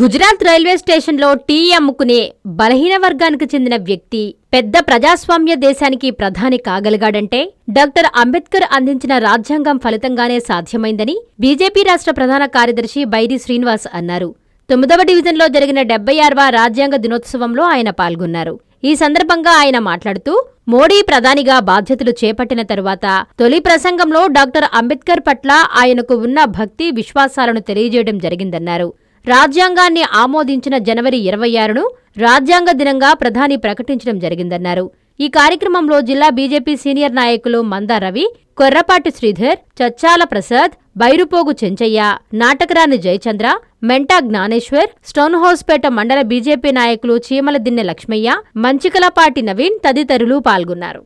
Gujarat railway స్టేషన్లో tea అమ్ముకునే బలహీన వర్గానికి చెందిన వ్యక్తి పెద్ద ప్రజాస్వామ్య దేశానికి ప్రధాని కాగలిగాడంటే డాక్టర్ అంబేద్కర్ అందించిన రాజ్యాంగం ఫలితంగానే సాధ్యమైందని బీజేపీ రాష్ట్ర ప్రధాన కార్యదర్శి బైరి శ్రీనివాస్ అన్నారు. తొమ్మిదవ డివిజన్లో జరిగిన డెబ్బై ఆరవ రాజ్యాంగ దినోత్సవంలో ఆయన పాల్గొన్నారు. ఈ సందర్భంగా ఆయన మాట్లాడుతూ మోడీ ప్రధానిగా బాధ్యతలు చేపట్టిన తరువాత తొలి ప్రసంగంలో డాక్టర్ అంబేద్కర్ పట్ల ఆయనకు ఉన్న భక్తి విశ్వాసాలను తెలియజేయడం జరిగిందన్నారు. రాజ్యాంగాన్ని ఆమోదించిన జనవరి ఇరవై ఆరును రాజ్యాంగ దినంగా ప్రధాని ప్రకటించడం జరిగిందన్నారు. ఈ కార్యక్రమంలో జిల్లా బీజేపీ సీనియర్ నాయకులు మందా రవి కొర్రపాటి శ్రీధర్ చచ్చాల ప్రసాద్ బైరుపోగు చెంచయ్య నాటకరాని జయచంద్ర మెంటా జ్ఞానేశ్వర్ స్టోన్ హౌస్పేట మండల బీజేపీ నాయకులు చీమలదిన్నె లక్ష్మయ్య మంచికలపాటి నవీన్ తదితరులు పాల్గొన్నారు.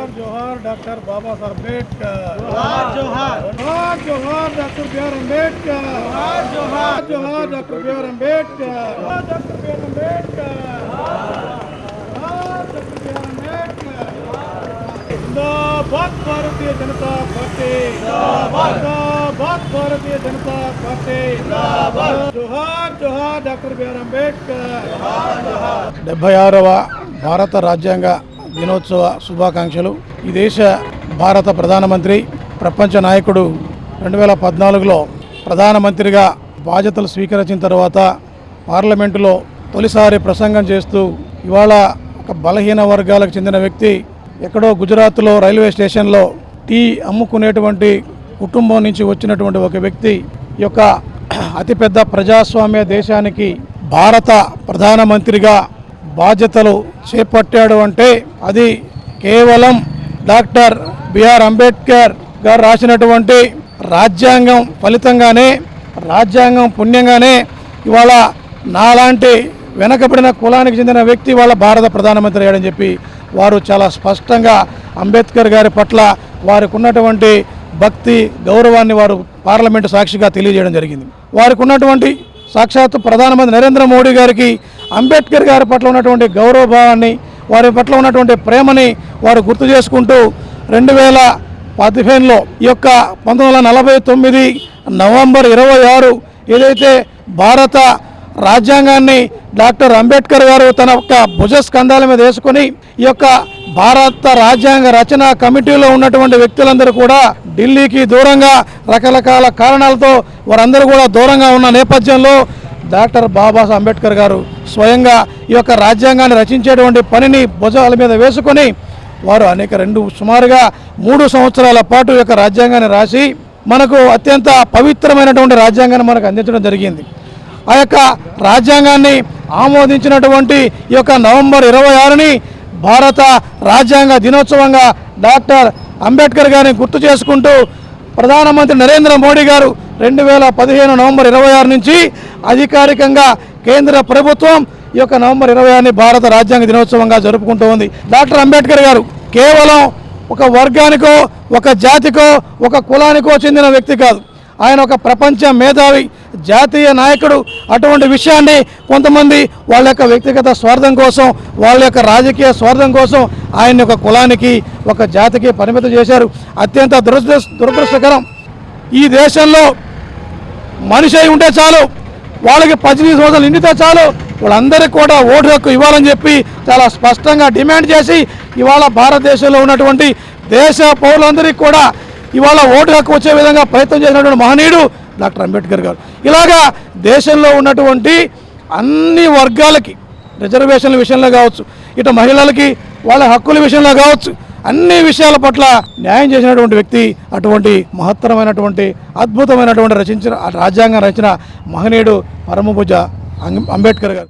जोहार जोहार डॉक्टर बाबा साहब अम्बेडकर जोहार जोहार जोहार जोहार डॉक्टर बी आर अम्बेडकर जोहार जोहार जोहार डॉक्टर बी आर अम्बेडकर जोहार डॉक्टर बी आर अम्बेडकर जोहार डॉक्टर बी आर अम्बेडकर जिंदाबाद भारतीय जनता पार्टी जिंदाबाद जिंदाबाद भारतीय जनता पार्टी जिंदाबाद जोहार जोहार डॉक्टर बी आर अम्बेडकर जोहार जोहार డెబ్బై ఆరవ భారత రాజ్యాంగ దినోత్సవ శుభాకాంక్షలు. ఈ దేశ భారత ప్రధానమంత్రి ప్రపంచ నాయకుడు రెండు వేల పద్నాలుగులో ప్రధానమంత్రిగా బాధ్యతలు స్వీకరించిన తర్వాత పార్లమెంటులో తొలిసారి ప్రసంగం చేస్తూ ఇవాళ ఒక బలహీన వర్గాలకు చెందిన వ్యక్తి ఎక్కడో గుజరాత్లో రైల్వే స్టేషన్లో టీ అమ్ముకునేటువంటి కుటుంబం నుంచి వచ్చినటువంటి ఒక వ్యక్తి యొక్క అతిపెద్ద ప్రజాస్వామ్య దేశానికి భారత ప్రధానమంత్రిగా బాధ్యతలు చేపట్టాడు అంటే అది కేవలం డాక్టర్ బిఆర్ అంబేద్కర్ గారు రాసినటువంటి రాజ్యాంగం ఫలితంగానే రాజ్యాంగం పుణ్యంగానే ఇవాళ నాలాంటి వెనకబడిన కులానికి చెందిన వ్యక్తి వాళ్ళ భారత ప్రధానమంత్రి అయ్యాడని చెప్పి వారు చాలా స్పష్టంగా అంబేద్కర్ గారి పట్ల వారికి ఉన్నటువంటి భక్తి గౌరవాన్ని వారు పార్లమెంటు సాక్షిగా తెలియజేయడం జరిగింది. వారికి ఉన్నటువంటి సాక్షాత్తు ప్రధానమంత్రి నరేంద్ర మోడీ గారికి అంబేద్కర్ గారి పట్ల ఉన్నటువంటి గౌరవభావాన్ని వారి పట్ల ఉన్నటువంటి ప్రేమని వారు గుర్తు చేసుకుంటూ రెండు వేల పదిహేనులో ఈ యొక్క పంతొమ్మిది వందల నలభై తొమ్మిది నవంబర్ ఇరవై ఆరు ఏదైతే భారత రాజ్యాంగాన్ని డాక్టర్ అంబేద్కర్ గారు తన యొక్క భుజ స్కంధాల మీద వేసుకొని ఈ యొక్క భారత రాజ్యాంగ రచన కమిటీలో ఉన్నటువంటి వ్యక్తులందరూ కూడా ఢిల్లీకి దూరంగా రకరకాల కారణాలతో వారందరూ కూడా దూరంగా ఉన్న నేపథ్యంలో డాక్టర్ బాబాసాహెబ్ అంబేద్కర్ గారు స్వయంగా ఈ యొక్క రాజ్యాంగాన్ని రచించేటువంటి పనిని భుజాల మీద వేసుకొని వారు అనేక రెండు సుమారుగా మూడు సంవత్సరాల పాటు ఈ యొక్క రాజ్యాంగాన్ని రాసి మనకు అత్యంత పవిత్రమైనటువంటి రాజ్యాంగాన్ని మనకు అందించడం జరిగింది. ఆ యొక్క రాజ్యాంగాన్ని ఆమోదించినటువంటి ఈ యొక్క నవంబర్ ఇరవై ఆరుని భారత రాజ్యాంగ దినోత్సవంగా డాక్టర్ అంబేద్కర్ గారిని గుర్తు చేసుకుంటూ ప్రధానమంత్రి నరేంద్ర మోడీ గారు రెండు వేల పదిహేను నవంబర్ ఇరవై ఆరు నుంచి అధికారికంగా కేంద్ర ప్రభుత్వం ఈ యొక్క నవంబర్ ఇరవై ఆరుని భారత రాజ్యాంగ దినోత్సవంగా జరుపుకుంటూ ఉంది. డాక్టర్ అంబేద్కర్ గారు కేవలం ఒక వర్గానికో ఒక జాతికో ఒక కులానికో చెందిన వ్యక్తి కాదు. ఆయన ఒక ప్రపంచ మేధావి జాతీయ నాయకుడు అటువంటి విషయాన్ని కొంతమంది వాళ్ళ యొక్క వ్యక్తిగత స్వార్థం కోసం వాళ్ళ యొక్క రాజకీయ స్వార్థం కోసం ఆయన ఒక కులానికి ఒక జాతికి పరిమితం చేశారు. అత్యంత దురదృ దురదృష్టకరం. ఈ దేశంలో మనిషి అయి ఉంటే చాలు వాళ్ళకి పద్దెనిమిది సంవత్సరాలు నిండితే చాలు వాళ్ళందరికీ కూడా ఓటు హక్కు ఇవ్వాలని చెప్పి చాలా స్పష్టంగా డిమాండ్ చేసి ఇవాళ భారతదేశంలో ఉన్నటువంటి దేశ పౌరులందరికీ కూడా ఇవాళ ఓటు హక్కు వచ్చే విధంగా ప్రయత్నం చేసినటువంటి మహనీయుడు డాక్టర్ అంబేద్కర్ గారు. ఇలాగా దేశంలో ఉన్నటువంటి అన్ని వర్గాలకి రిజర్వేషన్ల విషయంలో కావచ్చు ఇటు మహిళలకి వాళ్ళ హక్కుల విషయంలో కావచ్చు అన్ని విషయాల పట్ల న్యాయం చేసినటువంటి వ్యక్తి అటువంటి మహత్తరమైనటువంటి అద్భుతమైనటువంటి రచించిన ఆ రాజ్యాంగం రచన మహనీయుడు పరమభుజ అంబేద్కర్ గారు.